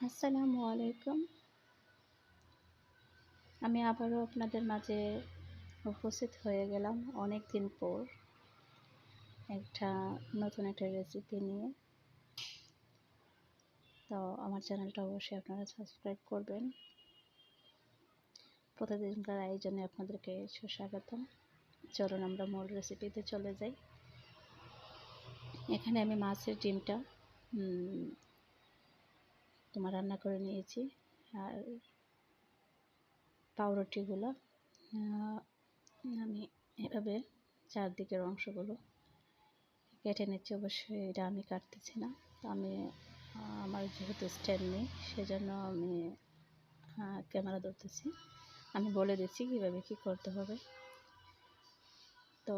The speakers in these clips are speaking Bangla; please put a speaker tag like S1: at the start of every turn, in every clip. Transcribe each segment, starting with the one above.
S1: আসসালামু আলাইকুম। আমি আবারও আপনাদের মাঝে উপস্থিত হয়ে গেলাম অনেক দিন পর একটা নতুন একটা রেসিপি নিয়ে। তো আমার চ্যানেলটা অবশ্যই আপনারা সাবস্ক্রাইব করবেন। প্রতিদিনকার আয়োজনে আপনাদেরকে সুস্বাগতম। চলুন আমরা মূল রেসিপিতে চলে যাই। এখানে আমি মাছের ডিমটা তোমার রান্না করে নিয়েছি। আর পাউরুটিগুলো আমি এভাবে চারদিকের অংশগুলো কেটে নিচ্ছি। অবশ্যই এটা আমি কাটতেছি না। আমি আমার যেহেতু স্ট্যান্ড নেই, সেজন্য আমি ক্যামেরা ধরতেছি। আমি বলে দিচ্ছি কীভাবে কী করতে হবে। তো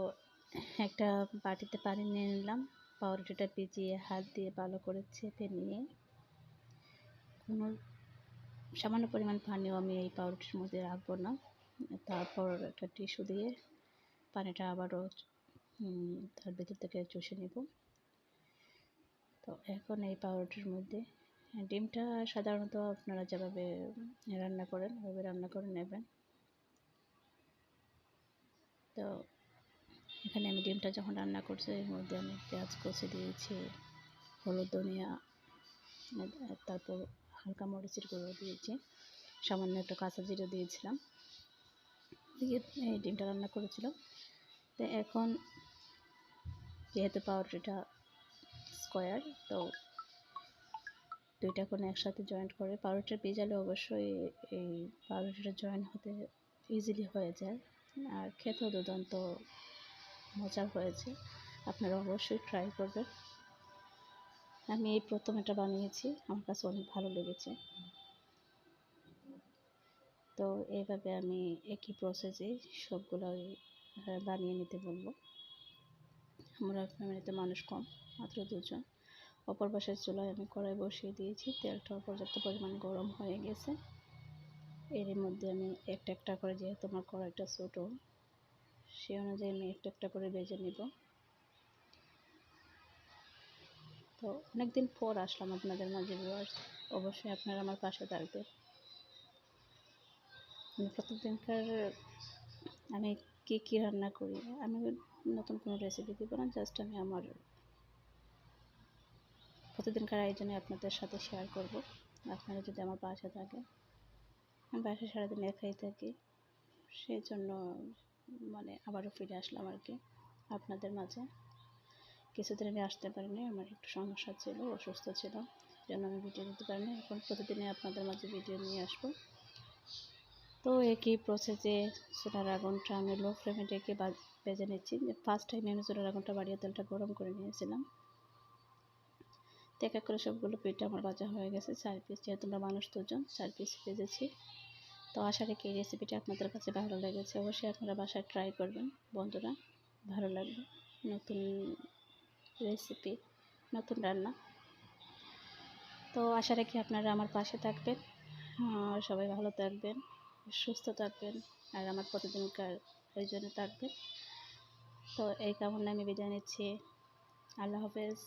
S1: একটা বাটিতে পানি নিয়ে নিলাম। পাউরুটিটা ভিজিয়ে হাত দিয়ে ভালো করে চেপে নিয়ে কোনো সামান্য পরিমাণ পানিও আমি এই পাউরুটির মধ্যে রাখব না। তারপর একটা টিস্যু দিয়ে পানিটা আবারও তার ভিতর থেকে চষে নেব। তো এখন এই পাউরুটির মধ্যে ডিমটা সাধারণত আপনারা যেভাবে রান্না করেন ওইভাবে রান্না করে নেবেন। তো এখানে আমি ডিমটা যখন রান্না করছি, এর মধ্যে আমি পেঁয়াজ কষে দিয়েছি, হলুদ ধনিয়া, তারপর হালকা মরিচের গুঁড়ো দিয়েছি। সামান্য একটু কাঁচা জিরে দিয়েছিলাম। দিয়ে এই ডিমটা রান্না করেছিলাম। তো এখন যেহেতু পাউরুটিটা স্কোয়ার, তো দুইটা কোনো একসাথে জয়েন্ট করে, পাউরুটিটা ভেজালে অবশ্যই এই পাউরুটিটা জয়েন্ট হতে ইজিলি হয়ে যায়। আর খেতেও দুর্দান্ত মজার হয়েছে। আপনারা অবশ্যই ট্রাই করবেন। আমি এই প্রথম এটা বানিয়েছি। আমার কাছে অনেক ভালো লেগেছে। তো এইভাবে আমি একই প্রসেসে সবগুলো বানিয়ে নিতে বলব। আমরা ফ্যামিলিতে মানুষ কম, মাত্র দুজন। অপর পাশের চুলায় আমি কড়াই বসিয়ে দিয়েছি। তেলটাও পর্যাপ্ত পরিমাণ গরম হয়ে গেছে। এর মধ্যে আমি একটা একটা করে, যেহেতু আমার কড়াইটা ছোটো সেই অনুযায়ী আমি একটা একটা করে বেজে নিব। তো অনেকদিন পর আসলাম আপনাদের মাঝে ভিউয়ার্স অবশ্যই আপনারা আমার পাশে থাকবেন। আমি প্রত্যেকদিনকার আমি কী কী রান্না করি, আমি নতুন কোনো রেসিপি দিব না জাস্ট আমি আমার প্রতিদিনকার আয়োজনে আপনাদের সাথে শেয়ার করব। আপনারা যদি আমার পাশে থাকেন, আমি বাসায় সারাদিন একাই থাকি, সেই জন্য মানে আবারও ফিরে আসলাম আর কি আপনাদের মাঝে। কিছুদিন আমি আসতে পারিনি, আমার একটু সমস্যা ছিল, অসুস্থ ছিল যেন আমি ভিডিও দিতে পারিনি। এখন প্রতিদিনই আপনাদের মাঝে ভিডিও নিয়ে আসব। তো একই প্রসেসে সোনার আগুনটা আমি লো ফ্লেমে ডেকে বেজে নিচ্ছি। ফার্স্ট টাইম আমি সোনার আগুনটা বাড়িয়ে তেলটা গরম করে নিয়েছিলাম। এক এক করে সবগুলো পিঠটা আমার বাজা হয়ে গেছে। চার পিস যেহেতু আমরা মানুষ দুজন, চার পিস ভেজেছি তো আশা রেখে এই রেসিপিটা আপনাদের কাছে ভালো লেগেছে। অবশ্যই আপনারা বাসায় ট্রাই করবেন। বন্ধুরা, ভালো লাগবে। নতুন রেসিপি নতুন রান্না। তো আশা রাখি আপনারা আমার পাশে থাকবেন। সবাই ভালো থাকবেন, সুস্থ থাকবেন, আর আমার প্রতিদিনকার প্রয়োজনে থাকবেন। তো এই কারণে আমি বিদায় নিচ্ছি। আল্লাহ হাফেজ।